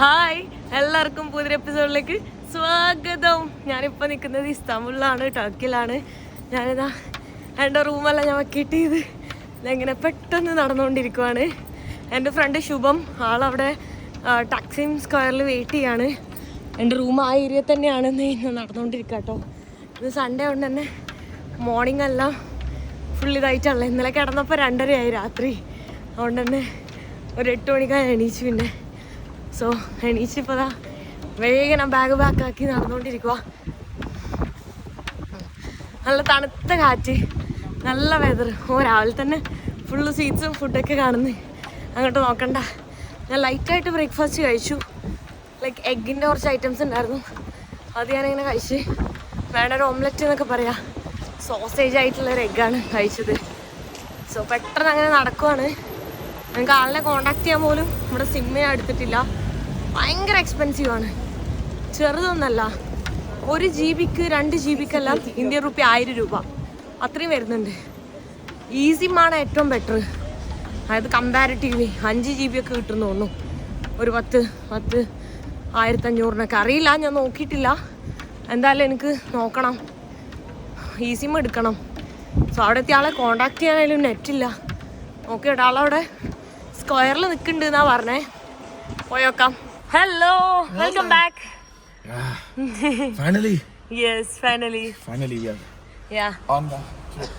Hi എല്ലാവർക്കും പുതിയ എപ്പിസോഡിലേക്ക് സ്വാഗതം. ഞാനിപ്പോൾ നിൽക്കുന്നത് ഇസ്താംബുളിലാണ് ടർക്കിലാണ് ഞാനിതാ എന്റെ റൂമെല്ലാം ഞാൻ വക്കീട്ട് ചെയ്ത് ഇങ്ങനെ പെട്ടെന്ന് നടന്നുകൊണ്ടിരിക്കുവാണ്. എന്റെ ഫ്രണ്ട് ശുഭം ആളവിടെ ടാക്സിം സ്ക്വയറിൽ വെയിറ്റ് ചെയ്യാണ്. എന്റെ റൂം ആ ഏരിയ തന്നെയാണ് ഇന്ന് നടന്നുകൊണ്ടിരിക്കുക കേട്ടോ. ഇത് സൺഡേ കൊണ്ട് തന്നെ മോർണിംഗ് എല്ലാം ഫുൾ ഇതായിട്ടുള്ള ഇന്നലെ കിടന്നപ്പോൾ രണ്ടരയായി രാത്രി. അതുകൊണ്ട് തന്നെ ഒരു എട്ട് മണിക്കാണ് എണീച്ചു പിന്നെ. സോ എണീച്ചിപ്പോൾ ദാ വേഗം ബാഗ് ബാക്കാക്കി നടന്നുകൊണ്ടിരിക്കുക നല്ല തണുത്ത കാറ്റ് നല്ല വെതർ ഓ രാവിലെ തന്നെ ഫുള്ള് സീറ്റ്സും ഫുഡൊക്കെ കാണുന്നു. അങ്ങോട്ട് നോക്കണ്ട. ഞാൻ ലൈറ്റായിട്ട് ബ്രേക്ക്ഫാസ്റ്റ് കഴിച്ചു. ലൈക്ക് എഗ്ഗിന്റെ കുറച്ച് ഐറ്റംസ് ഉണ്ടായിരുന്നു. അത് ഞാനിങ്ങനെ കഴിച്ച്. വേണ്ട ഒരു ഓംലെറ്റ് എന്നൊക്കെ പറയാം. സോസേജ് ആയിട്ടുള്ള ഒരു എഗ്ഗാണ് കഴിച്ചത്. സോ പെട്ടെന്ന് അങ്ങനെ നടക്കുവാണ്. ഞങ്ങൾക്ക് ആളിനെ കോണ്ടാക്ട് ചെയ്യാൻ പോലും നമ്മുടെ സിമ്മിനെ എടുത്തിട്ടില്ല. ഭയങ്കര എക്സ്പെൻസീവ് ആണ്. ചെറുതൊന്നല്ല. ഒരു ജി ബിക്ക് രണ്ട് ജി ബിക്കെല്ലാം ഇന്ത്യൻ റുപ്പി ആയിരം രൂപ. അത്രയും വരുന്നുണ്ട്. ഈസിമാണ് ഏറ്റവും ബെറ്റർ അതായത് കമ്പാരിറ്റീവ്ലി അഞ്ച് ജി ബി ഒക്കെ കിട്ടും തോന്നുന്നു. ഒരു പത്ത് പത്ത് ആയിരത്തഞ്ഞൂറിനൊക്കെ. അറിയില്ല ഞാൻ നോക്കിയിട്ടില്ല. എന്തായാലും എനിക്ക് നോക്കണം. ഈ സിം എടുക്കണം. സോ അവിടെ എത്തിയ ആളെ കോണ്ടാക്ട് ചെയ്യാനായാലും നെറ്റില്ല നോക്കി ആളവിടെ സ്ക്വയറിൽ നിൽക്കുന്നുണ്ട് എന്നാണ് പറഞ്ഞേ. പോയോക്കാം. Hello welcome back Yeah. Finally. Yes finally Finally, we are yeah on the trip.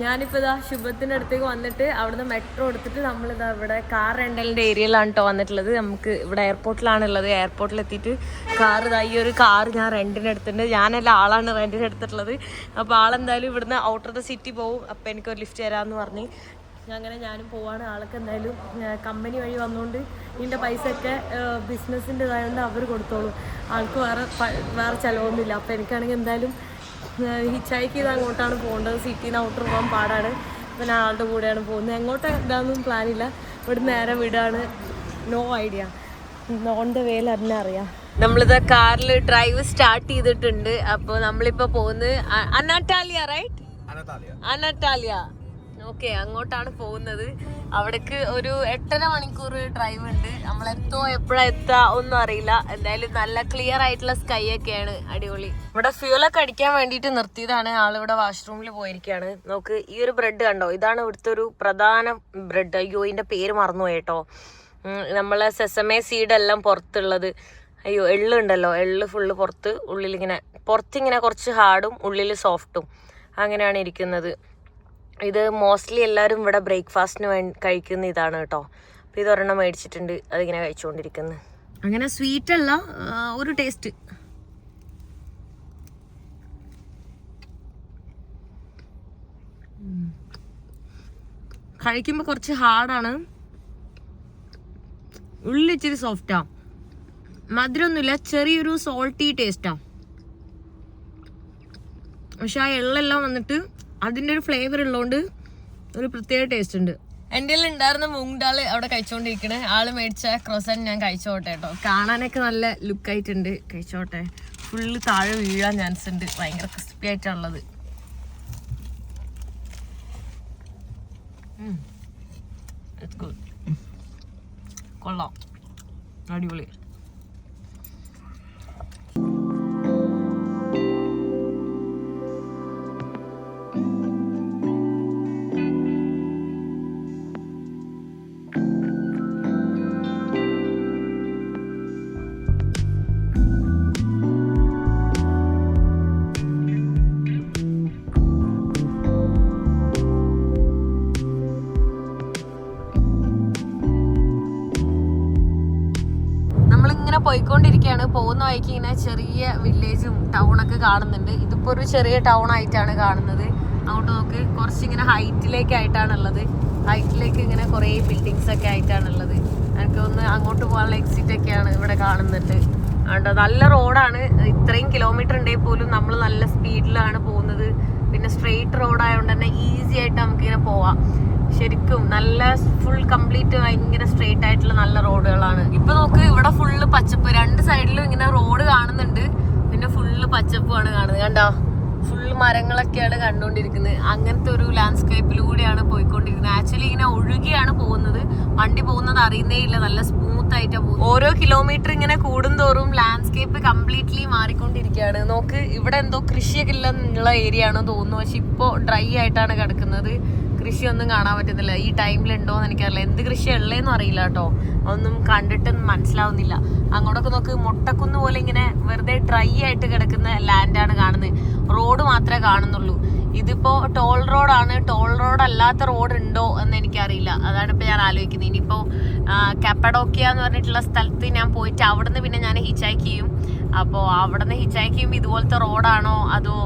ഞാനിപ്പോൾ ഇതാ ശുഭത്തിന്റെ അടുത്തേക്ക് വന്നിട്ട് അവിടുന്ന് മെട്രോ എടുത്തിട്ട് നമ്മളിതാ ഇവിടെ കാർ റെന്റലിന്റെ ഏരിയയിലാണ് കേട്ടോ വന്നിട്ടുള്ളത്. നമുക്ക് ഇവിടെ എയർപോർട്ടിലാണുള്ളത് എയർപോർട്ടിൽ എത്തിയിട്ട് കാർ ഇതാ ഈ ഒരു കാർ ഞാൻ റെന്റിന് എടുത്തിട്ടുണ്ട്. ഞാനല്ല ആളാണ് റെന്റിന് എടുത്തിട്ടുള്ളത്. അപ്പോൾ ആളെന്തായാലും ഇവിടുന്ന് ഔട്ടർ ദ സിറ്റി പോകും അപ്പോൾ എനിക്കൊരു ലിഫ്റ്റ് തരാമെന്ന് പറഞ്ഞ് അങ്ങനെ ഞാനും പോവാണ്. ആൾക്ക് എന്തായാലും കമ്പനി വഴി വന്നുകൊണ്ട് ഇതിന്റെ പൈസയൊക്കെ ബിസിനസ്സിന്റെ ഇതായതുകൊണ്ട് അവർ കൊടുത്തോളും. ആൾക്ക് വേറെ വേറെ ചിലവൊന്നുമില്ല. അപ്പോൾ എനിക്കാണെങ്കിൽ എന്തായാലും ഹിച്ചായിക്ക് ചെയ്ത് അങ്ങോട്ടാണ് പോകേണ്ടത്. സിറ്റിയിൽ നിന്ന് ഔട്ടർ പോകാൻ പാടാണ്. അപ്പോൾ ഞാൻ ആളുടെ കൂടെയാണ് പോകുന്നത്. എങ്ങോട്ട് ഇതാണെന്നും പ്ലാനില്ല ഇവിടെ നേരെ വിടാണ്. നോ ഐഡിയ ഓൺ ദ വേയിൽ തന്നെ അറിയാം. നമ്മളിത് കാറിൽ ഡ്രൈവ് സ്റ്റാർട്ട് ചെയ്തിട്ടുണ്ട്. അപ്പോൾ നമ്മളിപ്പോൾ പോകുന്നത് അനാട്ടാലിയ റൈറ്റ്. അനട്ടാലിയ ഓക്കെ അങ്ങോട്ടാണ് പോകുന്നത്. അവിടേക്ക് ഒരു എട്ടര മണിക്കൂർ ഡ്രൈവ് ഉണ്ട്. നമ്മൾ എത്തോ എപ്പോഴാ എത്താ ഒന്നും അറിയില്ല. എന്തായാലും നല്ല ക്ലിയർ ആയിട്ടുള്ള സ്കൈ ഒക്കെയാണ് അടിപൊളി. ഇവിടെ ഫ്യൂലൊക്കെ അടിക്കാൻ വേണ്ടിയിട്ട് നിർത്തിയതാണ്. ആളിവിടെ വാഷ്റൂമിൽ പോയിരിക്കുകയാണ് നമുക്ക് ഈ ഒരു ബ്രെഡ് കണ്ടോ? ഇതാണ് ഇവിടുത്തെ ഒരു പ്രധാന ബ്രെഡ് അയ്യോ ഇതിന്റെ പേര് മറന്നുപോയി കേട്ടോ. നമ്മളെ സെസമേ സീഡ് എല്ലാം പുറത്തുള്ളത്. അയ്യോ എള്ള് ഉണ്ടല്ലോ. എള്ള് ഫുള്ള് പുറത്ത് ഉള്ളിലിങ്ങനെ പുറത്തിങ്ങനെ കുറച്ച് ഹാർഡും ഉള്ളിൽ സോഫ്റ്റും അങ്ങനെയാണ് ഇരിക്കുന്നത്. ഇത് മോസ്റ്റ്ലി എല്ലാവരും ഇവിടെ ബ്രേക്ക്ഫാസ്റ്റിന് വേണ്ടി കഴിക്കുന്ന ഇതാണ് കേട്ടോ. അപ്പോൾ ഇതൊരെണ്ണം മേടിച്ചിട്ടുണ്ട്. അതിങ്ങനെ കഴിച്ചുകൊണ്ടിരിക്കുന്നത് അങ്ങനെ സ്വീറ്റ് അല്ല ഒരു ടേസ്റ്റ് കഴിക്കുമ്പോൾ കുറച്ച് ഹാർഡാണ് ഉള്ളിൽ ഇച്ചിരി സോഫ്റ്റാ മധുരമൊന്നുമില്ല ചെറിയൊരു സോൾട്ടി ടേസ്റ്റാ പക്ഷെ ആ എള്ളെല്ലാം വന്നിട്ട് അതിന്റെ ഒരു ഫ്ലേവർ ഉള്ളതുകൊണ്ട് ഒരു പ്രത്യേക ടേസ്റ്റ് ഉണ്ട്. എന്റെ ഉണ്ടായിരുന്ന മൂങ് ഡാൾ അവിടെ കഴിച്ചുകൊണ്ടിരിക്കണേ ആൾ മേടിച്ച ക്രോസൻ ഞാൻ കഴിച്ചോട്ടെ കേട്ടോ കാണാനൊക്കെ നല്ല ലുക്ക് ആയിട്ടുണ്ട്. കഴിച്ചോട്ടെ. ഫുള്ള് താഴെ വീഴാൻ ചാൻസ് ഉണ്ട്. ഭയങ്കര ക്രിസ്പി ആയിട്ടുള്ളത്. ഗുഡ് കൊള്ളാം. അടിപൊളി. പോയിക്കൊണ്ടിരിക്കുകയാണ് പോകുന്ന വഴിക്ക് ഇങ്ങനെ ചെറിയ വില്ലേജും ടൗണൊക്കെ കാണുന്നുണ്ട്. ഇതിപ്പോ ഒരു ചെറിയ ടൗൺ ആയിട്ടാണ് കാണുന്നത്. അങ്ങോട്ട് നോക്ക് കുറച്ചിങ്ങനെ ഹൈറ്റിലേക്കായിട്ടാണ് ഉള്ളത് ഹൈറ്റിലേക്ക് ഇങ്ങനെ കുറേ ബിൽഡിങ്സ് ഒക്കെ ആയിട്ടാണ് ഉള്ളത് എനിക്ക് ഒന്ന് അങ്ങോട്ട് പോകാനുള്ള എക്സിറ്റ് ഒക്കെയാണ് ഇവിടെ കാണുന്നുണ്ട്. അതുകൊണ്ട് നല്ല റോഡാണ് ഇത്രയും കിലോമീറ്റർ ഉണ്ടെങ്കിൽ പോലും നമ്മൾ നല്ല സ്പീഡിലാണ് പോകുന്നത്. പിന്നെ സ്ട്രെയിറ്റ് റോഡായതുകൊണ്ട് തന്നെ ഈസി ആയിട്ട് നമുക്കിങ്ങനെ പോവാം. ശരിക്കും നല്ല ഫുൾ കംപ്ലീറ്റ് ഭയങ്കര സ്ട്രെയിറ്റ് ആയിട്ടുള്ള നല്ല റോഡുകളാണ്. ഇപ്പൊ നോക്ക് ഇവിടെ ഫുള്ള് പച്ചപ്പ് രണ്ട് സൈഡിലും ഇങ്ങനെ റോഡ് കാണുന്നുണ്ട്. പിന്നെ ഫുള്ള് പച്ചപ്പാണ് കാണുന്നത്. കണ്ടോ? ഫുള്ള് മരങ്ങളൊക്കെയാണ് കണ്ടുകൊണ്ടിരിക്കുന്നത്. അങ്ങനത്തെ ഒരു ലാൻഡ്സ്കേപ്പിലൂടെയാണ് പോയിക്കൊണ്ടിരിക്കുന്നത്. ആക്ച്വലി ഇങ്ങനെ ഒഴുകിയാണ് പോകുന്നത്. വണ്ടി പോകുന്നത് അറിയുന്നേ ഇല്ല. നല്ല സ്മൂത്ത് ആയിട്ടാണ് പോകുന്നത്. പോകും ഓരോ കിലോമീറ്റർ ഇങ്ങനെ കൂടുന്തോറും ലാൻഡ്സ്കേപ്പ് കംപ്ലീറ്റ്ലി മാറിക്കൊണ്ടിരിക്കുകയാണ്. നോക്ക് ഇവിടെ എന്തോ കൃഷിയൊക്കെ ഉള്ള ഏരിയ ആണെന്ന് തോന്നുന്നു. പക്ഷെ ഇപ്പോൾ ഡ്രൈ ആയിട്ടാണ് കിടക്കുന്നത്. കൃഷിയൊന്നും കാണാൻ പറ്റുന്നില്ല. ഈ ടൈമിൽ ടൈമിലുണ്ടോ എന്ന് എനിക്കറിയില്ല. എന്ത് കൃഷി ഉള്ളതെന്നും അറിയില്ല കേട്ടോ. ഒന്നും കണ്ടിട്ട് മനസ്സിലാവുന്നില്ല. അങ്ങോട്ടൊക്കെ നോക്ക് മുട്ടക്കുന്ന് പോലെ ഇങ്ങനെ വെറുതെ ഡ്രൈ ആയിട്ട് കിടക്കുന്ന ലാൻഡാണ് കാണുന്നത്. റോഡ് മാത്രമേ കാണുന്നുള്ളൂ. ഇതിപ്പോ ടോൾ റോഡാണ് ടോൾ റോഡ് അല്ലാത്ത റോഡ് ഉണ്ടോ എന്ന് എനിക്കറിയില്ല. അതാണ് ഇപ്പൊ ഞാൻ ആലോചിക്കുന്നത്. ഇനിയിപ്പോ കപ്പഡോക്കിയ എന്ന് പറഞ്ഞിട്ടുള്ള സ്ഥലത്ത് ഞാൻ പോയിട്ട് അവിടുന്ന് പിന്നെ ഞാൻ ഹിച്ചാക്ക് ചെയ്യും. അപ്പോൾ അവിടെ നിന്ന് ഹിച്ചാക്കിയും ഇതുപോലത്തെ റോഡാണോ അതോ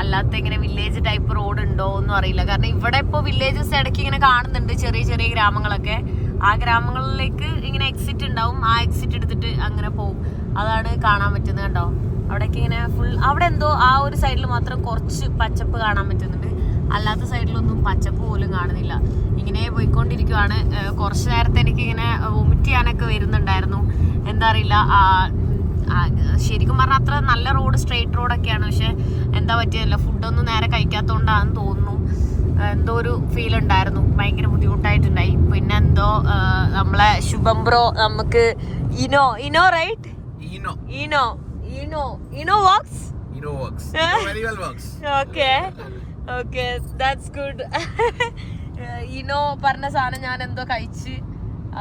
അല്ലാത്ത ഇങ്ങനെ വില്ലേജ് ടൈപ്പ് റോഡ് ഉണ്ടോ ഒന്നും അറിയില്ല. കാരണം ഇവിടെ ഇപ്പോൾ വില്ലേജസ് ഇടയ്ക്ക് ഇങ്ങനെ കാണുന്നുണ്ട് ചെറിയ ചെറിയ ഗ്രാമങ്ങളൊക്കെ. ആ ഗ്രാമങ്ങളിലേക്ക് ഇങ്ങനെ എക്സിറ്റ് ഉണ്ടാവും. ആ എക്സിറ്റ് എടുത്തിട്ട് അങ്ങനെ പോകും അതാണ് കാണാൻ പറ്റുന്നത് കണ്ടോ? അവിടേക്ക് ഇങ്ങനെ ഫുൾ അവിടെ എന്തോ ആ ഒരു സൈഡിൽ മാത്രം കുറച്ച് പച്ചപ്പ് കാണാൻ പറ്റുന്നുണ്ട്. അല്ലാത്ത സൈഡിലൊന്നും പച്ചപ്പ് പോലും കാണുന്നില്ല. ഇങ്ങനെ പോയിക്കൊണ്ടിരിക്കുവാണ്. കുറച്ച് നേരത്തെ എനിക്ക് ഇങ്ങനെ വൊമിറ്റ് ചെയ്യാനൊക്കെ വരുന്നുണ്ടായിരുന്നു. എന്താ അറിയില്ല. ആ, ശരിക്കും പറഞ്ഞാൽ അത്ര നല്ല റോഡ് സ്ട്രെയിറ്റ് റോഡൊക്കെയാണ് പക്ഷെ എന്താ പറ്റിയല്ല ഫുഡൊന്നും നേരെ കഴിക്കാത്തതുകൊണ്ടാണെന്ന് തോന്നുന്നു. എന്തോ ഒരു ഫീൽ ഉണ്ടായിരുന്നു. ഭയങ്കര ബുദ്ധിമുട്ടായിട്ടുണ്ടായി. പിന്നെ എന്തോ നമ്മളെ ശുഭം ബ്രോ നമുക്ക് ഇനോ ഇനോ right Eno. Eno Eno Eno okay okay okay that's good Eno പറഞ്ഞ സാധനം ഞാൻ എന്തോ കഴിച്ച്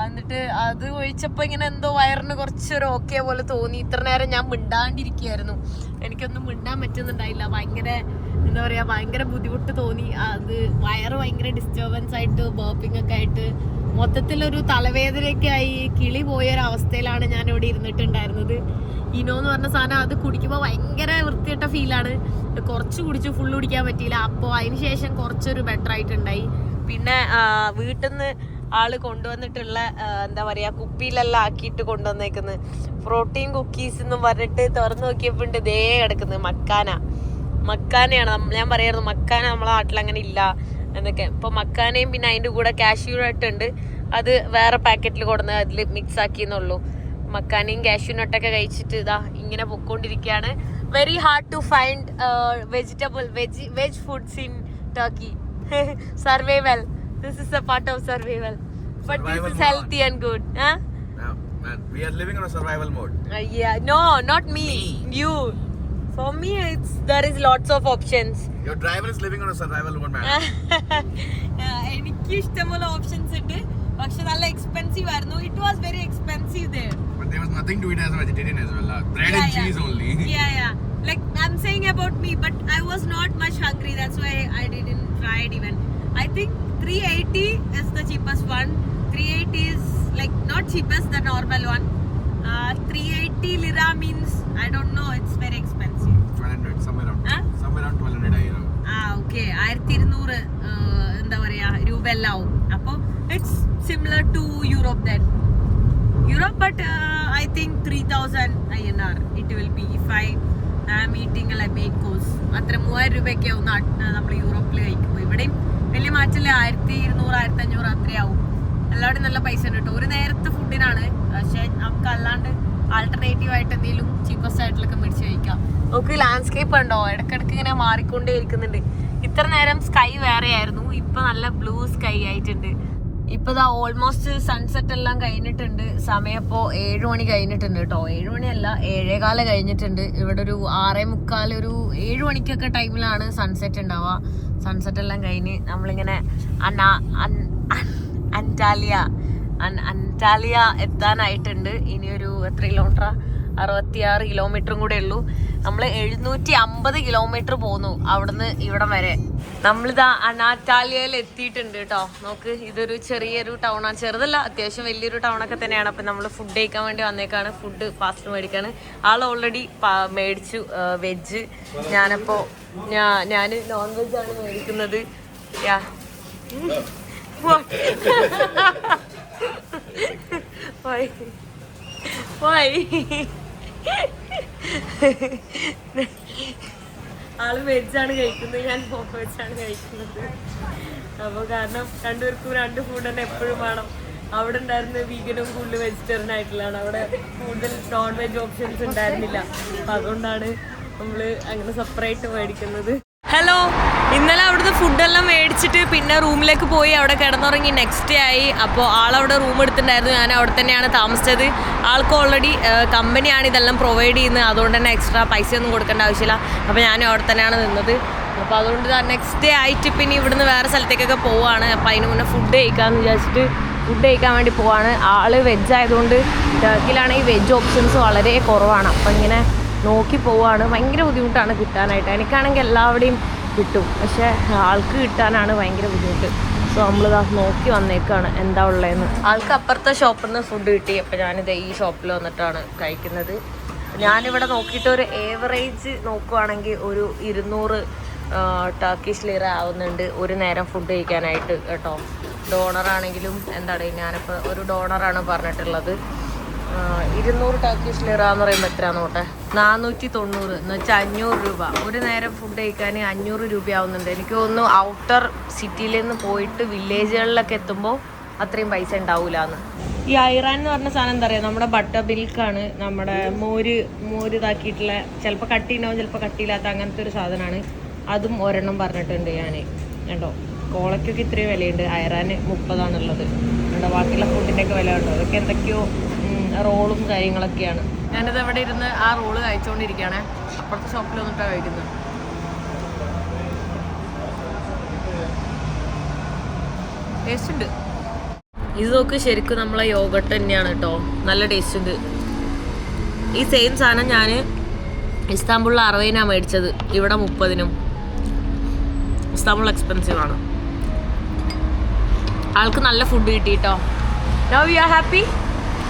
എന്നിട്ട് അത് ഒഴിച്ചപ്പോ ഇങ്ങനെ എന്തോ വയറിന് കുറച്ചൊരു ഓക്കെ പോലെ തോന്നി. ഇത്ര നേരം ഞാൻ മിണ്ടാണ്ടിരിക്കുകയായിരുന്നു. എനിക്കൊന്നും മിണ്ടാൻ പറ്റുന്നുണ്ടായില്ല. ഭയങ്കര എന്താ പറയാ ഭയങ്കര ബുദ്ധിമുട്ട് തോന്നി. അത് വയറ് ഭയങ്കര ഡിസ്റ്റർബൻസ് ആയിട്ട് ബേപ്പിംഗ് ഒക്കെ ആയിട്ട് മൊത്തത്തിലൊരു തലവേദനയൊക്കെ ആയി കിളി പോയ ഒരു അവസ്ഥയിലാണ് ഞാൻ ഇവിടെ ഇരുന്നിട്ടുണ്ടായിരുന്നത്. ഇനോ എന്ന് പറഞ്ഞ സാധനം അത് കുടിക്കുമ്പോൾ ഭയങ്കര വൃത്തിയിട്ട ഫീലാണ് കുറച്ച് കുടിച്ചു ഫുള്ള് കുടിക്കാൻ പറ്റിയില്ല. അപ്പോൾ അതിന് ശേഷം കുറച്ചൊരു ബെറ്റർ ആയിട്ടുണ്ടായി. പിന്നെ വീട്ടിൽ നിന്ന് ആൾ കൊണ്ടുവന്നിട്ടുള്ള എന്താ പറയാ കുപ്പിയിലെല്ലാം ആക്കിയിട്ട് കൊണ്ടുവന്നേക്കുന്നത് പ്രോട്ടീൻ കുക്കീസ് എന്ന് പറഞ്ഞിട്ട് തുറന്നു നോക്കിയപ്പോ ഉണ്ട് ദേ കിടക്കുന്നത് മക്കാന. മക്കാനയാണ്. ഞാൻ പറയായിരുന്നു മക്കാന നമ്മളെ നാട്ടിൽ അങ്ങനെ ഇല്ല എന്നൊക്കെ. ഇപ്പൊ മക്കാനയും പിന്നെ അതിന്റെ കൂടെ കാഷ്യൂ ഉണ്ട് അത് വേറെ പാക്കറ്റിൽ കൊടുന്ന് അതിൽ മിക്സ് ആക്കിയെന്നുള്ളൂ മക്കാനയും കാഷ്യൂ നട്ടൊക്കെ കഴിച്ചിട്ട് ഇതാ ഇങ്ങനെ പൊക്കോണ്ടിരിക്കുകയാണ് very hard to find vegetable veg veg foods in Turkey survival This is a part of survival but this Survival is mode. Healthy and good Now, man, we are living on a survival mode. No not me you for me it's there is lots of options Your driver is living on a survival mode, man. എനിക്ക് ഇഷ്ടംപോലെ options ഉണ്ട് പക്ഷെ നല്ല expensive ആയിരുന്നു it was very expensive there But there was nothing to eat as a vegetarian as well. Uh, bread Yeah, and yeah. cheese only. yeah yeah like i'm saying about me but i was not much hungry that's why i didn't try it even i think 380 is the cheapest one 380 is like not cheapest the normal one uh, 380 lira means i don't know it's very expensive 1200, somewhere around. Huh? Somewhere around 1200 I know. ആ okay ആയിരത്തി ഇരുന്നൂറ് എന്താ പറയാ രൂപ എല്ലാം ആവും അപ്പോൾ it's similar to Europe than Europe but I think three thousand I N R it will be if I am eating അല്ലെ മെയിൻ കോഴ്സ് അത്ര മൂവായിരം രൂപയൊക്കെ ആവും നമ്മൾ യൂറോപ്പിൽ കഴിക്കുമ്പോൾ ഇവിടെയും വലിയ മാറ്റമില്ല ആയിരത്തി ഇരുന്നൂറ് ആയിരത്തി അഞ്ഞൂറ് അത്രയാവും. എല്ലാവരും നല്ല പൈസ ഉണ്ട് കേട്ടോ. ഒരു നേരത്തെ ഫുഡിനാണ്. പക്ഷെ നമുക്ക് അല്ലാണ്ട് ആൾട്ടർനേറ്റീവ് ആയിട്ട് എന്തെങ്കിലും ചീപ്പസ്റ്റ് ആയിട്ടുള്ളൊക്കെ മേടിച്ച് കഴിക്കാം. നമുക്ക് ലാൻഡ്സ്കേപ്പ് ഉണ്ടോ? ഇടക്കിടക്ക് ഇങ്ങനെ മാറിക്കൊണ്ടേ ഇരിക്കുന്നുണ്ട്. ഇത്ര നേരം സ്കൈ വേറെ ആയിരുന്നു ഇപ്പൊ നല്ല ബ്ലൂ സ്കൈ ആയിട്ടുണ്ട്. ഇപ്പൊ ദാ ഓൾമോസ്റ്റ് സൺസെറ്റ് എല്ലാം കഴിഞ്ഞിട്ടുണ്ട്. സമയം ഇപ്പോ ഏഴു മണി കഴിഞ്ഞിട്ടുണ്ട് കേട്ടോ. ഏഴു മണിയല്ല ഏഴേകാല കഴിഞ്ഞിട്ടുണ്ട്. ഇവിടെ ഒരു ആറേ മുക്കാൽ ഒരു ഏഴു മണിക്കൊക്കെ ടൈമിലാണ് സൺസെറ്റ് ഉണ്ടാവുക. സൺസെറ്റ് എല്ലാം കഴിഞ്ഞ് നമ്മളിങ്ങനെ അനാ അന്റാലിയ അൻ- അന്റാലിയ അന്റാലിയ എത്താനായിട്ടുണ്ട്. ഇനിയൊരു എത്ര കിലോമീറ്ററാ അറുപത്തിയാറ് കിലോമീറ്ററും കൂടെ ഉള്ളൂ. നമ്മൾ എഴുന്നൂറ്റി അമ്പത് കിലോമീറ്റർ പോന്നു അവിടുന്ന് ഇവിടം വരെ. നമ്മളിതാ അനാറ്റാലിയയിൽ എത്തിയിട്ടുണ്ട് കേട്ടോ നോക്ക് ഇതൊരു ചെറിയൊരു ടൗണാണ് ചെറുതല്ല അത്യാവശ്യം വലിയൊരു ടൗണൊക്കെ തന്നെയാണ്. അപ്പം നമ്മൾ ഫുഡ് കഴിക്കാൻ വേണ്ടി വന്നേക്കാണ്. ഫുഡ് ഫാസ്റ്റ് മേടിക്കാണ്. ആൾ ഓൾറെഡി മേടിച്ചു വെജ് ഞാനപ്പോൾ ഞാൻ നോൺ വെജ് ആണ് മേടിക്കുന്നത്. യാ. Why? Why? ആൾ വെജാണ് കഴിക്കുന്നത് ഞാൻ നോൺ ആണ് കഴിക്കുന്നത്. അപ്പോൾ കാരണം രണ്ടുപേർക്കും രണ്ട് ഫുഡ് തന്നെ എപ്പോഴും വേണം. അവിടെ ഉണ്ടായിരുന്ന വീഗനും കൂടുതൽ വെജിറ്റേറിയൻ ആയിട്ടുള്ളതാണ്. അവിടെ കൂടുതൽ നോൺ വെജ് ഓപ്ഷൻസ് ഉണ്ടായിരുന്നില്ല. അപ്പം അതുകൊണ്ടാണ് നമ്മൾ അങ്ങനെ സെപ്പറേറ്റ് മേടിക്കുന്നത്. ഹലോ ഇന്നലെ അവിടുന്ന് ഫുഡെല്ലാം മേടിച്ചിട്ട് പിന്നെ റൂമിലേക്ക് പോയി അവിടെ കിടന്നുറങ്ങി നെക്സ്റ്റ് ഡേ ആയി. അപ്പോൾ ആളവിടെ റൂം എടുത്തിട്ടുണ്ടായിരുന്നു ഞാൻ അവിടെ തന്നെയാണ് താമസിച്ചത്. ആൾക്ക് ഓൾറെഡി കമ്പനിയാണ് ഇതെല്ലാം പ്രൊവൈഡ് ചെയ്യുന്നത്. അതുകൊണ്ട് തന്നെ എക്സ്ട്രാ പൈസ ഒന്നും കൊടുക്കേണ്ട ആവശ്യമില്ല. അപ്പോൾ ഞാൻ അവിടെ തന്നെയാണ് നിന്നത്. അപ്പോൾ അതുകൊണ്ട് നെക്സ്റ്റ് ഡേ ആയിട്ട് പിന്നെ ഇവിടുന്ന് വേറെ സ്ഥലത്തേക്കൊക്കെ പോവാണ്. അപ്പോൾ അതിന് മുന്നേ ഫുഡ് കഴിക്കാമെന്ന് വിചാരിച്ചിട്ട് ഫുഡ് കഴിക്കാൻ വേണ്ടി പോവാണ്. ആൾ വെജ് ആയതുകൊണ്ട് ടർക്കിലാണെങ്കിൽ വെജ് ഓപ്ഷൻസ് വളരെ കുറവാണ്. അപ്പം ഇങ്ങനെ നോക്കി പോവാണ്. ഭയങ്കര ബുദ്ധിമുട്ടാണ് കിട്ടാനായിട്ട്. എനിക്കാണെങ്കിൽ എല്ലാവിടെയും കിട്ടും. പക്ഷേ ആൾക്ക് കിട്ടാനാണ് ഭയങ്കര ബുദ്ധിമുട്ട്. സോ നമ്മളിതാ നോക്കി വന്നേക്കാണ് എന്താ ഉള്ളതെന്ന് ആൾക്ക് അപ്പുറത്തെ ഷോപ്പിൽ നിന്ന് ഫുഡ് കിട്ടി. അപ്പോൾ ഞാനിത് ഈ ഷോപ്പിൽ വന്നിട്ടാണ് കഴിക്കുന്നത്. ഞാനിവിടെ നോക്കിയിട്ട് ഒരു ഏവറേജ് നോക്കുവാണെങ്കിൽ ഒരു ഇരുന്നൂറ് ടർക്കിഷ് ലിറ ആവുന്നുണ്ട് ഒരു നേരം ഫുഡ് കഴിക്കാനായിട്ട് കേട്ടോ. ഡോണറാണെങ്കിലും എന്താണ് ഞാനിപ്പോൾ ഒരു ഡോണറാണ് പറഞ്ഞിട്ടുള്ളത്. ഇരുന്നൂറ് ടർക്കിഷ് ലിറ എന്ന് പറയുമ്പോൾ എത്രയാണെന്ന് നോട്ടെ നാനൂറ്റി തൊണ്ണൂറ് എന്ന് വെച്ചാൽ അഞ്ഞൂറ് രൂപ. ഒരു നേരം ഫുഡ് കഴിക്കാൻ അഞ്ഞൂറ് രൂപയാവുന്നുണ്ട്. എനിക്ക് ഒന്ന് ഔട്ടർ സിറ്റിയിൽ നിന്ന് പോയിട്ട് വില്ലേജുകളിലൊക്കെ എത്തുമ്പോൾ അത്രയും പൈസ ഉണ്ടാവില്ല എന്ന് ഈ ഐറാൻ എന്ന് പറഞ്ഞ സാധനം എന്താ പറയുക നമ്മുടെ ബട്ടർ മിൽക്കാണ് നമ്മുടെ മോര് മോര് ഇതാക്കിയിട്ടുള്ള ചിലപ്പോൾ കട്ടിയുണ്ടാവും ചിലപ്പോൾ കട്ടിയില്ലാത്ത അങ്ങനത്തെ ഒരു സാധനമാണ് അതും ഒരെണ്ണം പറഞ്ഞിട്ടുണ്ട് ഞാൻ കേട്ടോ കോളയ്ക്കൊക്കെ ഇത്രയും വിലയുണ്ട്. അയറാന് മുപ്പതാണുള്ളത് കണ്ടോ? ബാക്കിയുള്ള ഫുഡിന്റെയൊക്കെ വില ഉണ്ടോ അതൊക്കെ എന്തൊക്കെയോ റോളും കാര്യങ്ങളൊക്കെയാണ്. ഞാനിത് അവിടെ ഇരുന്ന് ആ റോൾ കഴിച്ചുകൊണ്ടിരിക്കുകയാണ് അപ്പുറത്തെ ഷോപ്പിൽ വന്നിട്ടാണ് കഴിക്കുന്നത്. ടേസ്റ്റ് ഉണ്ട്. ഇത് നോക്ക് ശരിക്കും നമ്മളെ യോഗട്ട് തന്നെയാണ് കേട്ടോ നല്ല ടേസ്റ്റ് ഉണ്ട്. ഈ സെയിം സാധനം ഞാൻ ഇസ്താംബുളിൽ അറുപതിനാണ് മേടിച്ചത്. ഇവിടെ മുപ്പതിനും. ഇസ്താംബുൾ എക്സ്പെൻസീവ് ആണ്. ആൾക്ക് നല്ല ഫുഡ് കിട്ടി കേട്ടോ now you are happy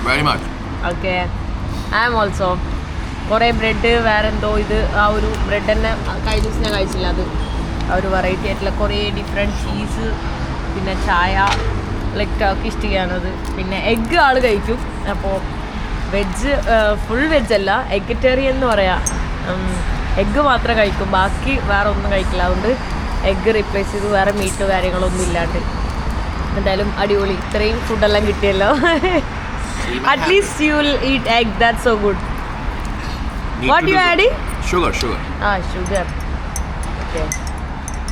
very much okay I am also കുറേ ബ്രെഡ് വേറെ എന്തോ ഇത് ആ ഒരു ബ്രെഡ് തന്നെ കഴിഞ്ഞ ദിവസം ഞാൻ കഴിച്ചില്ല അത്. ആ ഒരു വെറൈറ്റി ആയിട്ടുള്ള കുറേ ഡിഫറെന്റ് ചീസ് പിന്നെ ചായ ലൈക്ക് ടർക്കിഷ് ടീ ആണത് പിന്നെ എഗ്ഗ് ആൾ കഴിക്കും. അപ്പോൾ വെജ് ഫുൾ വെജ് അല്ല എഗ്ഗറ്റേറിയൻ എന്ന് പറയാം. എഗ്ഗ് മാത്രം കഴിക്കും. ബാക്കി വേറെ ഒന്നും കഴിക്കില്ല. അതുകൊണ്ട് എഗ്ഗ് റീപ്ലേസ് ചെയ്ത് വേറെ മീറ്റ് കാര്യങ്ങളൊന്നും ഇല്ലാണ്ട്. എന്തായാലും അടിപൊളി. ഇത്രയും ഫുഡെല്ലാം കിട്ടിയല്ലോ. At least you will eat egg that so good Need What to you adding? Sugar, sugar. Ah, sugar. Okay.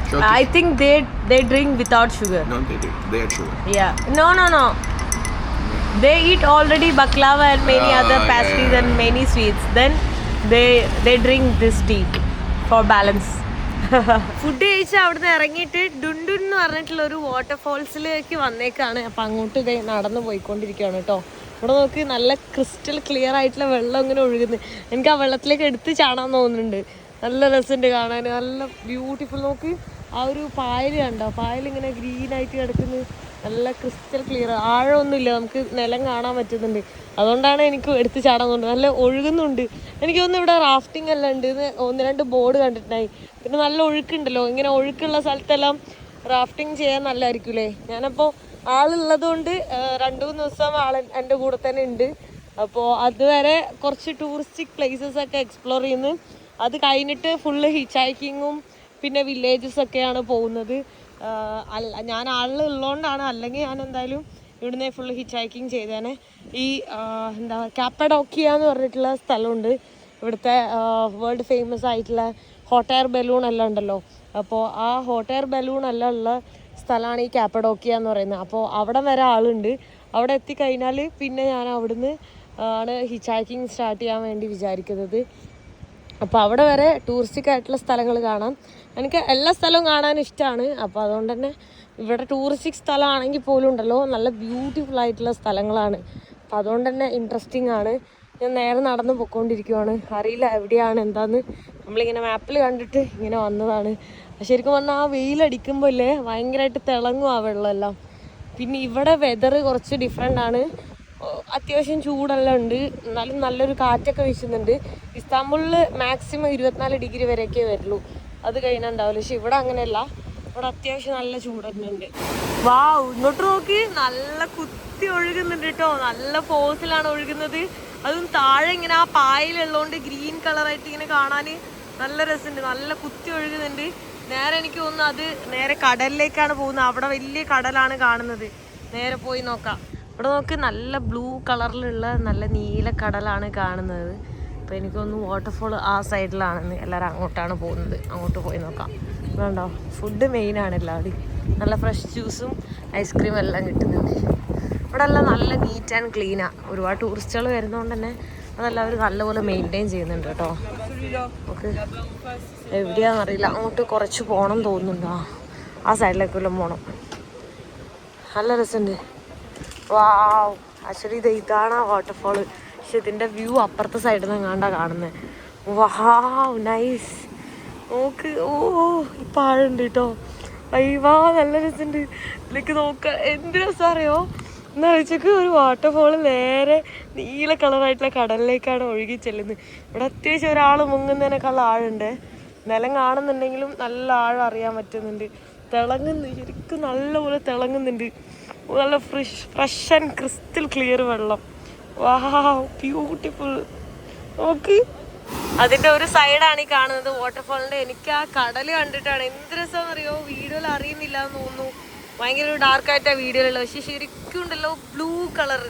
Shorty. I think they they drink without sugar. No, they do. They add sugar. Yeah. No, no, no. They eat already baklava and many uh, other pastries yeah, yeah, and many sweets. Then they they drink this tea for balance. Food കഴിച്ച് അവിടുന്ന് ഇറങ്ങിയിട്ട് ഡുണ്ടുൻ എന്ന് പറഞ്ഞിട്ടുള്ള ഒരു വാട്ടർഫോൾസിലേക്ക് വന്നേക്കാണ് അപ്പം അങ്ങോട്ട് ഇതേ നടന്നു പോയിക്കൊണ്ടിരിക്കുകയാണ് കേട്ടോ ഇവിടെ നോക്ക് നല്ല ക്രിസ്റ്റൽ ക്ലിയർ ആയിട്ടുള്ള വെള്ളം ഇങ്ങനെ ഒഴുകുന്നു. എനിക്ക് ആ വെള്ളത്തിലേക്ക് എടുത്ത് ചാടാൻ തോന്നുന്നുണ്ട്. നല്ല രസമുണ്ട് കാണാൻ. നല്ല ബ്യൂട്ടിഫുൾ നോക്ക് ആ ഒരു പായൽ കണ്ടോ? പായൽ ഇങ്ങനെ ഗ്രീൻ ആയിട്ട് കിടക്കുന്നത് നല്ല ക്രിസ്റ്റൽ ക്ലിയർ. ആഴമൊന്നുമില്ല. നമുക്ക് നിലം കാണാൻ പറ്റുന്നുണ്ട്. അതുകൊണ്ടാണ് എനിക്ക് എടുത്ത് ചാടാൻ തോന്നുന്നത്. നല്ല ഒഴുകുന്നുണ്ട്. എനിക്ക് തോന്നുന്നു ഇവിടെ റാഫ്റ്റിംഗ് എല്ലാം ഉണ്ട്. ഒന്ന് രണ്ട് ബോർഡ് കണ്ടിട്ടുണ്ടായി. പിന്നെ നല്ല ഒഴുക്കുണ്ടല്ലോ. ഇങ്ങനെ ഒഴുക്കുള്ള സ്ഥലത്തെല്ലാം റാഫ്റ്റിംഗ് ചെയ്യാൻ നല്ലതായിരിക്കും അല്ലേ ഞാനപ്പോൾ ആളുള്ളത് കൊണ്ട് രണ്ടു മൂന്ന് ദിവസം ആൾ എന്റെ കൂടെ തന്നെ ഉണ്ട്. അപ്പോൾ അതുവരെ കുറച്ച് ടൂറിസ്റ്റിക് പ്ലേസസ് ഒക്കെ എക്സ്പ്ലോർ ചെയ്യുന്നു. അത് കഴിഞ്ഞിട്ട് ഫുള്ള് ഹിച്ച് ഹൈക്കിങ്ങും പിന്നെ വില്ലേജസ് ഒക്കെയാണ് പോകുന്നത്. അല്ല ഞാൻ ആളുള്ളതുകൊണ്ടാണ് അല്ലെങ്കിൽ ഞാൻ എന്തായാലും ഇവിടുന്ന് ഫുള്ള് ഹിച്ച് ഹൈക്കിങ് ചെയ്തേനെ. ഈ എന്താ കാപ്പഡോക്കിയ എന്ന് പറഞ്ഞിട്ടുള്ള സ്ഥലമുണ്ട്. ഇവിടുത്തെ വേൾഡ് ഫേമസ് ആയിട്ടുള്ള ഹോട്ട് എയർ ബലൂൺ എല്ലാം ഉണ്ടല്ലോ. അപ്പോൾ ആ ഹോട്ട് എയർ ബലൂൺ എല്ലാം ഉള്ള സ്ഥലമാണ് ഈ കാപ്പഡോക്കിയ എന്ന് പറയുന്നത്. അപ്പോൾ അവിടെ വരെ ആളുണ്ട്. അവിടെ എത്തിക്കഴിഞ്ഞാൽ പിന്നെ ഞാൻ അവിടുന്ന് ആണ് ഹിച്ച് ഹൈക്കിങ് സ്റ്റാർട്ട് ചെയ്യാൻ വേണ്ടി വിചാരിക്കുന്നത്. അപ്പോൾ അവിടെ വരെ ടൂറിസ്റ്റിക് ആയിട്ടുള്ള സ്ഥലങ്ങൾ കാണാം. എനിക്ക് എല്ലാ സ്ഥലവും കാണാൻ ഇഷ്ടമാണ് അപ്പോൾ അതുകൊണ്ട് തന്നെ ഇവിടെ ടൂറിസ്റ്റിക് സ്ഥലമാണെങ്കിൽ പോലും ഉണ്ടല്ലോ. നല്ല ബ്യൂട്ടിഫുൾ ആയിട്ടുള്ള സ്ഥലങ്ങളാണ്. അപ്പോൾ അതുകൊണ്ട് തന്നെ ഇൻട്രസ്റ്റിംഗ് ആണ്. ഞാൻ നേരെ നടന്ന് പൊയ്ക്കൊണ്ടിരിക്കുവാണ് അറിയില്ല എവിടെയാണ് എന്താന്ന്. നമ്മളിങ്ങനെ മാപ്പിൽ കണ്ടിട്ട് ഇങ്ങനെ വന്നതാണ്. ശരിക്കും പറഞ്ഞാൽ ആ വെയിലടിക്കുമ്പോൾ അല്ലേ ഭയങ്കരമായിട്ട് തിളങ്ങും ആ വെള്ളമെല്ലാം. പിന്നെ ഇവിടെ വെതർ കുറച്ച് ഡിഫറെന്റ് ആണ്. അത്യാവശ്യം ചൂടെല്ലാം ഉണ്ട്. എന്നാലും നല്ലൊരു കാറ്റൊക്കെ വീശുന്നുണ്ട്. ഇസ്താംബുളിൽ മാക്സിമം ഇരുപത്തിനാല് ഡിഗ്രി വരെയൊക്കെ വരുള്ളൂ. അത് കഴിഞ്ഞാൽ ഉണ്ടാവില്ല പക്ഷെ ഇവിടെ അങ്ങനെയല്ല. ഇവിടെ അത്യാവശ്യം നല്ല ചൂട് തന്നെ ഉണ്ട് വാവ് ഇങ്ങോട്ട് നോക്കി. നല്ല കുത്തി ഒഴുകുന്നുണ്ട് കേട്ടോ നല്ല ഫോഴ്സിലാണ് ഒഴുകുന്നത്. അതും താഴെ ഇങ്ങനെ ആ പായലുള്ളതുകൊണ്ട് ഗ്രീൻ കളറായിട്ട് ഇങ്ങനെ കാണാൻ നല്ല രസമുണ്ട്. നല്ല കുത്തി ഒഴുകുന്നുണ്ട്. നേരെ എനിക്ക് തോന്നുന്നു അത് നേരെ കടലിലേക്കാണ് പോകുന്നത്. അവിടെ വലിയ കടലാണ് കാണുന്നത്. നേരെ പോയി നോക്കാം. ഇവിടെ നോക്ക് നല്ല ബ്ലൂ കളറിലുള്ള നല്ല നീല കടലാണ് കാണുന്നത്. അപ്പോൾ എനിക്കൊന്ന് വാട്ടർഫോൾ ആ സൈഡിലാണെന്ന് എല്ലാവരും അങ്ങോട്ടാണ് പോകുന്നത്. അങ്ങോട്ട് പോയി നോക്കാം. വേണ്ടോ ഫുഡ് മെയിനാണ് എല്ലാവരും നല്ല ഫ്രഷ് ജ്യൂസും ഐസ്ക്രീമും എല്ലാം കിട്ടുന്നുണ്ട്. ഇവിടെ എല്ലാം നല്ല നീറ്റ് ആൻഡ് ക്ലീനാണ് ഒരുപാട് ടൂറിസ്റ്റുകൾ വരുന്നതുകൊണ്ട് തന്നെ അതെല്ലാം അവർ നല്ലപോലെ മെയിന്റെയിൻ ചെയ്യുന്നുണ്ട് കേട്ടോ. നമുക്ക് എവിടെയാണെന്നറിയില്ല അങ്ങോട്ട് കുറച്ച് പോകണം തോന്നുന്നുണ്ടോ. ആ സൈഡിലേക്കെല്ലാം പോകണം നല്ല രസമുണ്ട്. വാവ്. ആക്ച്വലി ഇത് ഇതാണ് ആ വാട്ടർഫോൾ പക്ഷെ ഇതിന്റെ വ്യൂ അപ്പുറത്തെ സൈഡിൽ നിന്ന് കണ്ടാ കാണുന്നത് വാവ് നൈസ് നോക്ക്. ഓ ഇപ്പം ആഴുണ്ട് കേട്ടോ. അയ്യവാ നല്ല രസമുണ്ട്. ഇതിലേക്ക് നോക്ക. എന്ത് രസം എന്നാ വെച്ചക്ക് ഒരു വാട്ടർഫോൾ നേരെ നീല കളറായിട്ടുള്ള കടലിലേക്കാണ് ഒഴുകി ചെല്ലുന്നത്. ഇവിടെ അത്യാവശ്യം ഒരാൾ മുങ്ങുന്നതിനേക്കാൾ ആഴുണ്ട് നിലം കാണുന്നുണ്ടെങ്കിലും നല്ല ആഴം അറിയാൻ പറ്റുന്നുണ്ട്. തിളങ്ങുന്നു. ശരിക്കും നല്ലപോലെ തിളങ്ങുന്നുണ്ട്. നല്ല fresh fresh and crystal clear വെള്ളം. വാ ബ്യൂട്ടിഫുൾ നോക്ക്. അതിന്റെ ഒരു സൈഡാണ് ഈ കാണുന്നത് വാട്ടർഫാളിന്റെ എനിക്ക് ആ കടൽ കണ്ടിട്ടാണ് എന്ത് രസമാണെന്ന് അറിയോ വീഡിയോയിൽ അറിയുന്നില്ല എന്ന് തോന്നുന്നു. ഭയങ്കര ഒരു ഡാർക്ക് ആയിട്ടാ വീഡിയോയിലുള്ളത്. പക്ഷെ ശരിക്കും ഉണ്ടല്ലോ ബ്ലൂ കളർ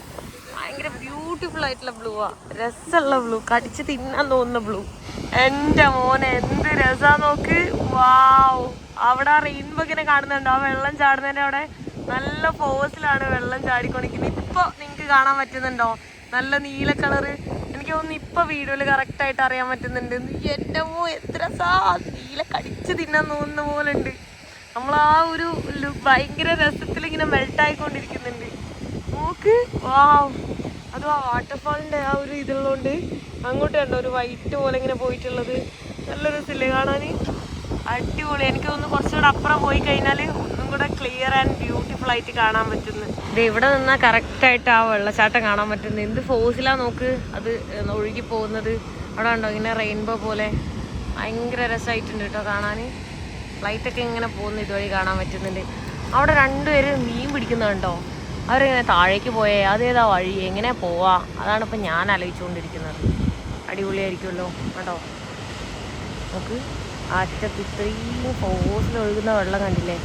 ഭയങ്കര ബ്യൂട്ടിഫുൾ ആയിട്ടുള്ള ബ്ലൂ ആ. രസമുള്ള ബ്ലൂ കടിച്ച് തിന്നാൻ തോന്നുന്ന ബ്ലൂ എന്റെ മോനെ എന്ത് രസാ നോക്ക്. വാവ് അവിടെ ആ റെയിൻബോ ഇങ്ങനെ കാണുന്നുണ്ടോ? ആ വെള്ളം ചാടുന്നതിന്റെ അവിടെ നല്ല ഫോഴ്സിലാണ് വെള്ളം ചാടിക്കൊണ്ടിരിക്കുന്നത്. ഇപ്പൊ നിങ്ങൾക്ക് കാണാൻ പറ്റുന്നുണ്ടോ? നല്ല നീല കളറ് എനിക്ക് തോന്നുന്നു ഇപ്പൊ വീഡിയോയിൽ കറക്റ്റ് ആയിട്ട് അറിയാൻ പറ്റുന്നുണ്ട്. എന്റെ മോ എത്ര സാ നീല കടിച്ച് തിന്നാൻ തോന്നുന്ന പോലെ ഉണ്ട് നമ്മൾ ആ ഒരു ഭയങ്കര രസത്തിൽ ഇങ്ങനെ മെൽട്ട് ആയിക്കൊണ്ടിരിക്കുന്നുണ്ട് നോക്ക്. വാവ്. അതും ആ വാട്ടർഫാളിന്റെ ആ ഒരു ഇതുള്ളതുകൊണ്ട് അങ്ങോട്ട് കണ്ടോ ഒരു വൈറ്റ് പോലെ ഇങ്ങനെ പോയിട്ടുള്ളത്. നല്ല രസമില്ലേ കാണാൻ? അടിപൊളി. എനിക്ക് തോന്നുന്നു കുറച്ചുകൂടെ അപ്പുറം പോയി കഴിഞ്ഞാൽ ഒന്നും കൂടെ ക്ലിയർ ആൻഡ് ബ്യൂട്ടിഫുൾ ആയിട്ട് കാണാൻ പറ്റുന്നു. ഇത് ഇവിടെ നിന്നാൽ കറക്റ്റ് ആയിട്ട് ആ വെള്ളച്ചാട്ടം കാണാൻ പറ്റുന്നത് എന്ത് ഫോഴ്സിലാ നോക്ക് അത് ഒഴുകി പോകുന്നത് അവിടെ ഉണ്ടോ ഇങ്ങനെ റെയിൻബോ പോലെ. ഭയങ്കര രസമായിട്ടുണ്ട് കേട്ടോ കാണാൻ ഫ്ലൈറ്റൊക്കെ ഇങ്ങനെ പോകുന്ന ഇതുവഴി കാണാൻ പറ്റുന്നുണ്ട്. അവിടെ രണ്ടുപേര് മീൻ പിടിക്കുന്നുണ്ടോ അവരിങ്ങനെ താഴേക്ക് പോയേ അതേതാ വഴി? എങ്ങനെ പോവാ? അതാണ് ഇപ്പം ഞാൻ ആലോചിച്ചുകൊണ്ടിരിക്കുന്നത്. അടിപൊളിയായിരിക്കുമല്ലോ കേട്ടോ നമുക്ക് അറ്റത്ത് ഇത്രയും ഫോഴ്സിൽ ഒഴുകുന്ന വെള്ളം കണ്ടില്ലേ?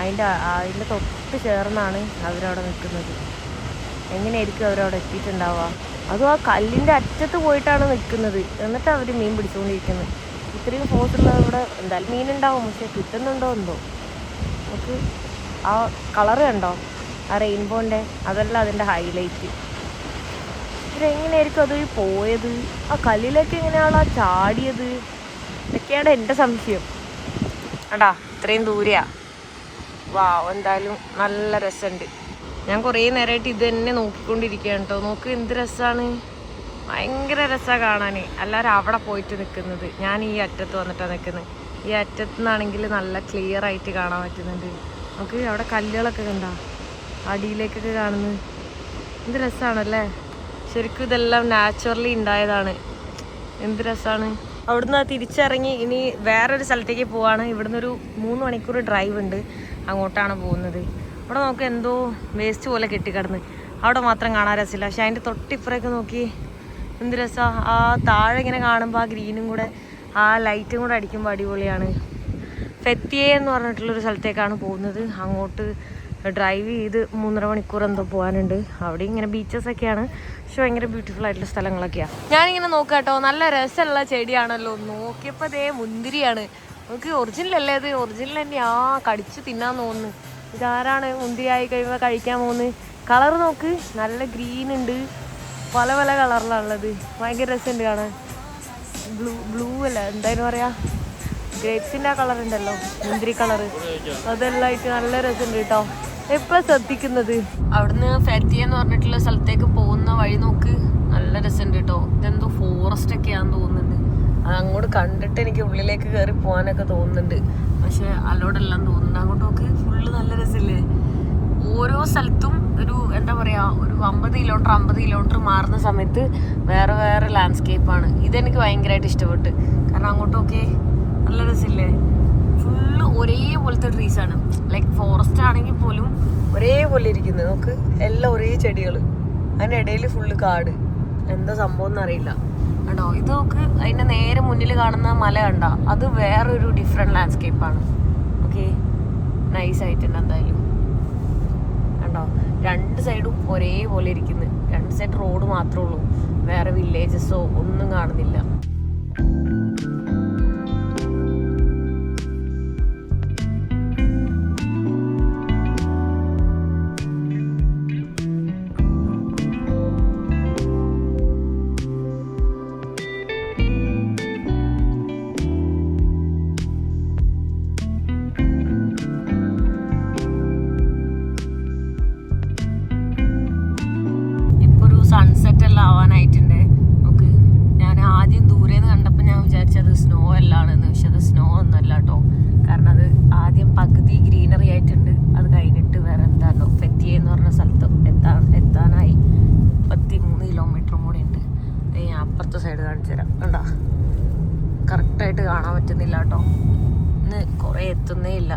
അതിന്റെ അതിന്റെ തൊട്ട് ചേർന്നാണ് അവരവിടെ നിൽക്കുന്നത്. എങ്ങനെയായിരിക്കും അവരവിടെ എത്തിയിട്ടുണ്ടാവുക? അതും ആ കല്ലിന്റെ അറ്റത്ത് പോയിട്ടാണ് നിൽക്കുന്നത്? എന്നിട്ട് അവർ മീൻ പിടിച്ചുകൊണ്ടിരിക്കുന്നത്. ഇത്രയും ഫോഴ്സുള്ള ഇവിടെ എന്തായാലും മീനുണ്ടാവും. പക്ഷെ കിട്ടുന്നുണ്ടോ എന്തോ? നമുക്ക് ആ കളർ കണ്ടോ? ആ റെയിൻബോന്റെ അതല്ല അതിന്റെ ഹൈലൈറ്റ് ഇവരെങ്ങനെയായിരിക്കും അത് പോയത്? ആ കല്ലിലേക്ക് എങ്ങനെയാണോ ചാടിയത്? ഇതൊക്കെയാണ് എന്റെ സംശയം. അടാ ഇത്രയും ദൂരെയാ. വാ എന്തായാലും നല്ല രസമുണ്ട്. ഞാൻ കുറേ നേരമായിട്ട് ഇത് തന്നെ നോക്കിക്കൊണ്ടിരിക്കുകയാണ് കേട്ടോ. നോക്ക് എന്ത് രസമാണ്. ഭയങ്കര രസമാണ് കാണാൻ എല്ലാവരും അവിടെ പോയിട്ട് നിൽക്കുന്നത് ഞാൻ ഈ അറ്റത്ത് വന്നിട്ടാണ് നിൽക്കുന്നത് ഈ അറ്റത്ത് നിന്നാണെങ്കിൽ നല്ല ക്ലിയർ ആയിട്ട് കാണാൻ പറ്റുന്നുണ്ട്. നമുക്ക് അവിടെ കല്ലുകളൊക്കെ കണ്ടോ? അടിയിലേക്കൊക്കെ കാണുന്നത്. എന്ത് രസമാണല്ലേ ശരിക്കും ഇതെല്ലാം നാച്ചുറലി ഉണ്ടായതാണ്. എന്ത് രസമാണ് അവിടുന്ന് തിരിച്ചിറങ്ങി ഇനി വേറൊരു സ്ഥലത്തേക്ക് പോവാണ്. ഇവിടുന്ന് ഒരു മൂന്ന് മണിക്കൂർ ഡ്രൈവ് ഉണ്ട്. അങ്ങോട്ടാണ് പോകുന്നത്. അവിടെ നമുക്ക് എന്തോ വേസ്റ്റ് പോലെ കെട്ടിക്കിടന്ന്. അവിടെ മാത്രം കാണാൻ രസമില്ല. പക്ഷെ അതിന്റെ തൊട്ടിപ്പുറമൊക്കെ നോക്കി എന്ത് രസമാണ് ആ താഴെ ഇങ്ങനെ കാണുമ്പോൾ ആ ഗ്രീനും കൂടെ ആ ലൈറ്റും കൂടെ അടിക്കുമ്പോൾ അടിപൊളിയാണ്. ഫെത്തിയെ എന്ന് പറഞ്ഞിട്ടുള്ളൊരു സ്ഥലത്തേക്കാണ് പോകുന്നത്. അങ്ങോട്ട് ഡ്രൈവ് ചെയ്ത് മൂന്നര മണിക്കൂർ എന്തോ പോകാനുണ്ട് അവിടെ ഇങ്ങനെ ബീച്ചസ് ഒക്കെയാണ്. പക്ഷെ ഭയങ്കര ബ്യൂട്ടിഫുൾ ആയിട്ടുള്ള സ്ഥലങ്ങളൊക്കെയാണ് ഞാനിങ്ങനെ നോക്കാം കേട്ടോ. നല്ല രസമുള്ള ചെടിയാണല്ലോ. നോക്കിയപ്പോൾ അതേ മുന്തിരിയാണ്. നമുക്ക് ഒറിജിനൽ അല്ലേ അത്? ഒറിജിനൽ തന്നെ ആ കടിച്ച് തിന്നാൻ തോന്നുന്നു. ഇതാരാണ് മുന്തിരി ആയി കഴിയുമ്പോൾ കഴിക്കാൻ പോകുന്നത്? കളർ നോക്ക്. നല്ല ഗ്രീൻ ഉണ്ട്. പല പല കളറിലാണുള്ളത്. ഭയങ്കര രസമുണ്ട് കാണാൻ. ബ്ലൂ ബ്ലൂ അല്ല എന്തായാലും പറയാ? ഗ്രേപ്സിന്റെ ആ കളർ ഉണ്ടല്ലോ മുന്തിരി കളർ അതെല്ലാം ആയിട്ട് നല്ല രസമുണ്ട് കേട്ടോ. എപ്പോ ശ്രദ്ധിക്കുന്നത്? അവിടുന്ന് ഫെത്തി എന്ന് പറഞ്ഞിട്ടുള്ള സ്ഥലത്തേക്ക് പോകുന്ന വഴി നോക്ക്. നല്ല രസമുണ്ട് കേട്ടോ. ഇതെന്തോ ഫോറസ്റ്റ് ഒക്കെയാന്ന് തോന്നുന്നുണ്ട്. അങ്ങോട്ട് കണ്ടിട്ട് എനിക്ക് ഉള്ളിലേക്ക് കയറി പോകാനൊക്കെ തോന്നുന്നുണ്ട്. പക്ഷെ അലോടെല്ലാം തോന്നുന്നുണ്ട്. അങ്ങോട്ട് നോക്ക്. ഫുള്ള് നല്ല രസമില്ലേ? ഓരോ സ്ഥലത്തും ഒരു എന്താ പറയുക ഒരു അമ്പത് കിലോമീറ്റർ അമ്പത് കിലോമീറ്റർ മാറുന്ന സമയത്ത് വേറെ വേറെ ലാൻഡ്സ്കേപ്പാണ് ഇതെനിക്ക് ഭയങ്കരമായിട്ട് ഇഷ്ടപ്പെട്ട്. കാരണം അങ്ങോട്ടൊക്കെ നല്ല രസമില്ലേ? ഫുള്ള് ഒരേപോലത്തെ ട്രീസ് ആണ്. ലൈക്ക് ഫോറസ്റ്റ് ആണെങ്കിൽ പോലും ഒരേപോലെ ഇരിക്കുന്നത് നമുക്ക് എല്ലാം ഒരേ ചെടികൾ അതിനിടയിൽ ഫുള്ള് കാട്. എന്താ സംഭവം എന്നറിയില്ല. കേട്ടോ ഇത് നമുക്ക് അതിന്റെ നേരെ മുന്നിൽ കാണുന്ന മല കണ്ട അത് വേറൊരു ഡിഫറെന്റ് ലാൻഡ്സ്കേപ്പാണ് ഓക്കെ നൈസ് ആയിട്ടുണ്ട് എന്തായാലും. കണ്ടോ? രണ്ട് സൈഡും ഒരേപോലെ ഇരിക്കുന്നു. രണ്ട് സൈഡ് റോഡ് മാത്രമേ ഉള്ളൂ. വേറെ വില്ലേജസോ ഒന്നും കാണുന്നില്ല. കാണാൻ പറ്റുന്നില്ല കേട്ടോ. ഇന്ന് കുറേ എത്തുന്നേ ഇല്ല.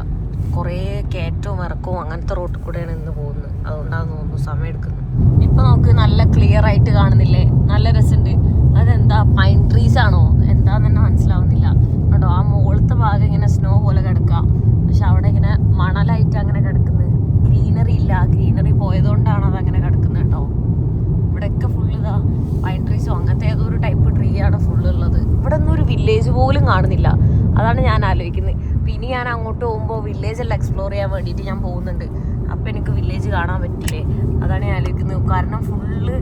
കുറേ കയറ്റവും ഇറക്കവും അങ്ങനത്തെ റോട്ടിൽ കൂടെയാണ് ഇന്ന് പോകുന്നത്. അതുകൊണ്ടാണെന്ന് തോന്നുന്നു സമയം എടുക്കുന്നത്. ഇപ്പൊ നമുക്ക് നല്ല ക്ലിയർ ആയിട്ട് കാണുന്നില്ലേ? നല്ല രസമുണ്ട്. അതെന്താ? പൈൻ ട്രീസ് ആണോ? എന്താന്ന് തന്നെ മനസ്സിലാവുന്നില്ല. കേട്ടോ ആ മുകളിലത്തെ ഭാഗം ഇങ്ങനെ സ്നോ പോലെ കിടക്കുക. പക്ഷെ അവിടെ ഇങ്ങനെ മണലായിട്ട് അങ്ങനെ കിടക്കുന്നത്. ഗ്രീനറി ഇല്ല. ഗ്രീനറി പോയതുകൊണ്ടാണ് അത് അങ്ങനെ കിടക്കുന്നത്. ഇവിടെയൊക്കെ ഫുള്ള് ഇതാ പൈൻ ട്രീസോ അങ്ങനത്തെ ഏതോ ഒരു ടൈപ്പ് ട്രീ ആണ് ഫുള്ള് ഉള്ളത്. ഇവിടെ ഒന്നും ഒരു വില്ലേജ് പോലും കാണുന്നില്ല. അതാണ് ഞാൻ ആലോചിക്കുന്നത്. പിന്നെ ഞാൻ അങ്ങോട്ട് പോകുമ്പോൾ വില്ലേജെല്ലാം എക്സ്പ്ലോർ ചെയ്യാൻ വേണ്ടിയിട്ട് ഞാൻ പോകുന്നുണ്ട്. അപ്പം എനിക്ക് വില്ലേജ് കാണാൻ പറ്റില്ലേ? അതാണ് ഞാൻ ആലോചിക്കുന്നത്. കാരണം ഫുള്ള്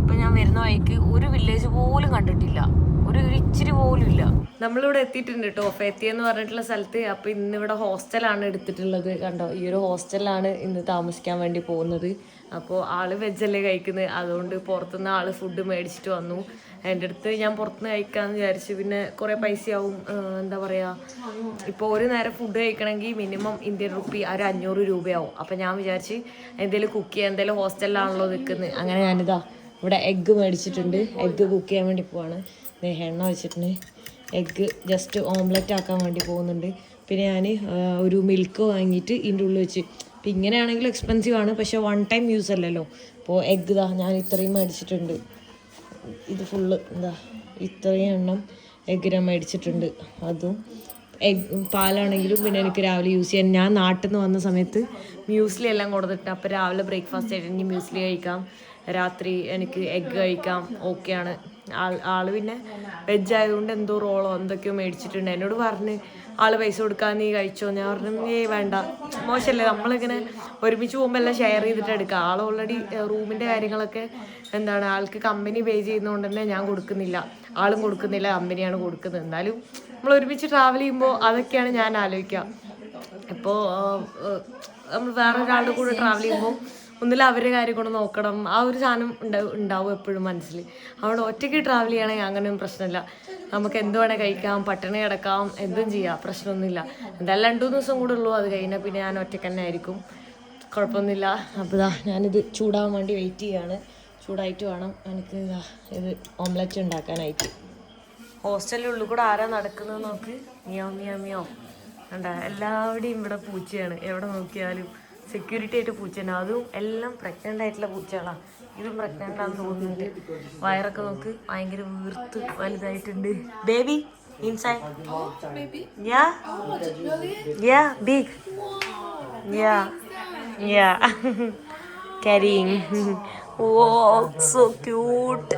ഇപ്പം ഞാൻ വരുന്ന വഴിക്ക് ഒരു വില്ലേജ് പോലും കണ്ടിട്ടില്ല. ഒരു ഇച്ചിരി പോലും ഇല്ല. നമ്മളിവിടെ എത്തിയിട്ടുണ്ട് കേട്ടോ. ഫെത്തി എന്ന് പറഞ്ഞിട്ടുള്ള സ്ഥലത്ത്. അപ്പോൾ ഇന്നിവിടെ ഹോസ്റ്റലാണ് എടുത്തിട്ടുള്ളത്. കണ്ടോ? ഈ ഒരു ഹോസ്റ്റലിലാണ് ഇന്ന് താമസിക്കാൻ വേണ്ടി പോകുന്നത്. അപ്പോൾ ആൾ വെജല്ലേ കഴിക്കുന്നത് അതുകൊണ്ട് പുറത്തുനിന്ന് ആൾ ഫുഡ് മേടിച്ചിട്ട് വന്നു. എന്റെ അടുത്ത് ഞാൻ പുറത്തുനിന്ന് കഴിക്കാമെന്ന് വിചാരിച്ചു പിന്നെ കുറേ പൈസയാവും. എന്താ പറയുക ഇപ്പോൾ ഒരു നേരം ഫുഡ് കഴിക്കണമെങ്കിൽ മിനിമം ഇന്ത്യൻ റുപ്പി ഒരു അഞ്ഞൂറ് രൂപയാവും. അപ്പം ഞാൻ വിചാരിച്ച് എന്തെങ്കിലും കുക്ക് ചെയ്യാൻ എന്തെങ്കിലും ഹോസ്റ്റലിലാണല്ലോ നിൽക്കുന്നത് അങ്ങനെ ഞാനിതാ ഇവിടെ എഗ്ഗ് മേടിച്ചിട്ടുണ്ട്. എഗ്ഗ് കുക്ക് ചെയ്യാൻ വേണ്ടി പോവാണ്. എണ്ണ വെച്ചിട്ടുണ്ട്. എഗ്ഗ് ജസ്റ്റ് ഓംലെറ്റ് ആക്കാൻ വേണ്ടി പോകുന്നുണ്ട്. പിന്നെ ഞാൻ ഒരു മിൽക്ക് വാങ്ങിയിട്ട് ഇതിന്റെ ഉള്ളിൽ വെച്ച് ഇപ്പം ഇങ്ങനെയാണെങ്കിൽ എക്സ്പെൻസീവ് ആണ്. പക്ഷേ വൺ ടൈം യൂസ് അല്ലല്ലോ. അപ്പോൾ എഗ്ഗ് ഇതാ ഞാൻ ഇത്രയും മേടിച്ചിട്ടുണ്ട്. ഇത് ഫുള്ള് എന്താ ഇത്രയും എണ്ണം എഗ്ഗ് ഞാൻ മേടിച്ചിട്ടുണ്ട്. അതും എഗ് പാലാണെങ്കിലും പിന്നെ എനിക്ക് രാവിലെ യൂസ് ചെയ്യാൻ ഞാൻ നാട്ടിൽ നിന്ന് വന്ന സമയത്ത് മ്യൂസ്ലി എല്ലാം കൊടുത്തിട്ട് അപ്പോൾ രാവിലെ ബ്രേക്ക്ഫാസ്റ്റ് ആയിട്ട് എനിക്ക് മ്യൂസ്ലി കഴിക്കാം. രാത്രി എനിക്ക് എഗ്ഗ് കഴിക്കാം. ഓക്കെയാണ് ആൾ പിന്നെ വെജ് ആയതുകൊണ്ട് എന്തോ റോളോ എന്തൊക്കെയോ മേടിച്ചിട്ടുണ്ട്. എന്നോട് പറഞ്ഞ് ആൾ പൈസ കൊടുക്കാൻ നീ കഴിച്ചോ? ഞാൻ പറഞ്ഞു ഏയ് വേണ്ട. മോശമല്ലേ നമ്മളിങ്ങനെ ഒരുമിച്ച് പോകുമ്പോൾ എല്ലാം ഷെയർ ചെയ്തിട്ട് എടുക്കുക. ആൾ ഓൾറെഡി റൂമിന്റെ കാര്യങ്ങളൊക്കെ എന്താണ് ആൾക്ക് കമ്പനി പേ ചെയ്യുന്നതുകൊണ്ട് തന്നെ ഞാൻ കൊടുക്കുന്നില്ല. ആളും കൊടുക്കുന്നില്ല കമ്പനിയാണ് കൊടുക്കുന്നത്. എന്നാലും നമ്മൾ ഒരുമിച്ച് ട്രാവൽ ചെയ്യുമ്പോൾ അതൊക്കെയാണ് ഞാൻ ആലോചിക്കുക. ഇപ്പോൾ നമ്മൾ വേറെ ഒരാളുടെ കൂടെ ട്രാവൽ ചെയ്യുമ്പോൾ ഒന്നിലും അവരുടെ കാര്യം നോക്കണം. ആ ഒരു സാധനം ഉണ്ടാവും ഉണ്ടാവും എപ്പോഴും മനസ്സിൽ അവിടെ ഒറ്റയ്ക്ക് ട്രാവൽ ചെയ്യണമെങ്കിൽ അങ്ങനെയൊന്നും പ്രശ്നമില്ല. നമുക്ക് എന്ത് വേണേൽ കഴിക്കാം പട്ടിണി കിടക്കാം എന്തും ചെയ്യാം പ്രശ്നമൊന്നുമില്ല. എന്തായാലും രണ്ടു മൂന്ന് ദിവസം കൂടെ ഉള്ളൂ. അത് കഴിഞ്ഞാൽ പിന്നെ ഞാൻ ഒറ്റയ്ക്ക് തന്നെ ആയിരിക്കും. കുഴപ്പമൊന്നുമില്ല. അപ്പോൾ ഇതാ ഞാനിത് ചൂടാവാൻ വേണ്ടി വെയിറ്റ് ചെയ്യാണ്. ചൂടായിട്ട് വേണം എനിക്ക് ഇതാ ഓംലെറ്റ് ഉണ്ടാക്കാനായിട്ട്. ഹോസ്റ്റലിന്റെ ഉള്ളിൽ കൂടെ ആരാ നടക്കുന്നത് നോക്ക്. മിയോ മിയോ മിയോ കണ്ട എല്ലാവരുടെയും ഇവിടെ പൂച്ചയാണ്. എവിടെ നോക്കിയാലും. സെക്യൂരിറ്റി ആയിട്ട് പൂച്ചയാണ് അതും എല്ലാം പ്രഗ്നന്റ് ആയിട്ടുള്ള പൂച്ചകളാണ് ഇതും പ്രഗ്നന്റ് ആണെന്ന് തോന്നുന്നുണ്ട്. വയറൊക്കെ നോക്ക് ഭയങ്കര വീർത്ത് വലുതായിട്ടുണ്ട്. Baby inside yeah yeah big yeah yeah oh so cute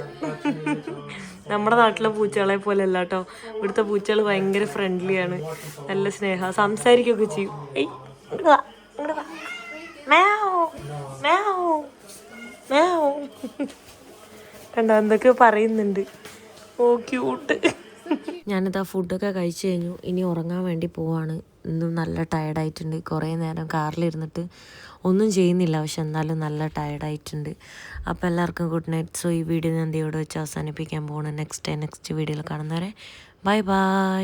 നമ്മുടെ നാട്ടിലെ പൂച്ചകളെ പോലെ അല്ല കേട്ടോ ഇവിടുത്തെ പൂച്ചകൾ ഭയങ്കര ഫ്രണ്ട്ലിയാണ് നല്ല സ്നേഹ. സംസാരിക്കുകയൊക്കെ ചെയ്യും. ഏയ് ഇങ്ങട് വാ, ഇങ്ങട് വാ. മ്യാവ്, മാവ് മാവ് കണ്ടോ എന്തൊക്കെ പറയുന്നുണ്ട്. ഓ ക്യൂട്ട് ആ ഫുഡൊക്കെ കഴിച്ചു കഴിഞ്ഞു. ഇനി ഉറങ്ങാൻ വേണ്ടി പോവാണ്. ഇന്നും നല്ല ടയർഡായിട്ടുണ്ട് കുറേ നേരം കാറിലിരുന്നിട്ട് ഒന്നും ചെയ്യുന്നില്ല. പക്ഷെ എന്നാലും നല്ല ടയർഡായിട്ടുണ്ട് അപ്പോൾ എല്ലാവർക്കും ഗുഡ് നൈറ്റ് സോ ഈ വീഡിയോ ഞാൻ ഇവിടെ വെച്ച് അവസാനിപ്പിക്കാൻ പോകണം നെക്സ്റ്റ് ഡേ നെക്സ്റ്റ് വീഡിയോയിൽ കാണുന്നവരെ. Bye bye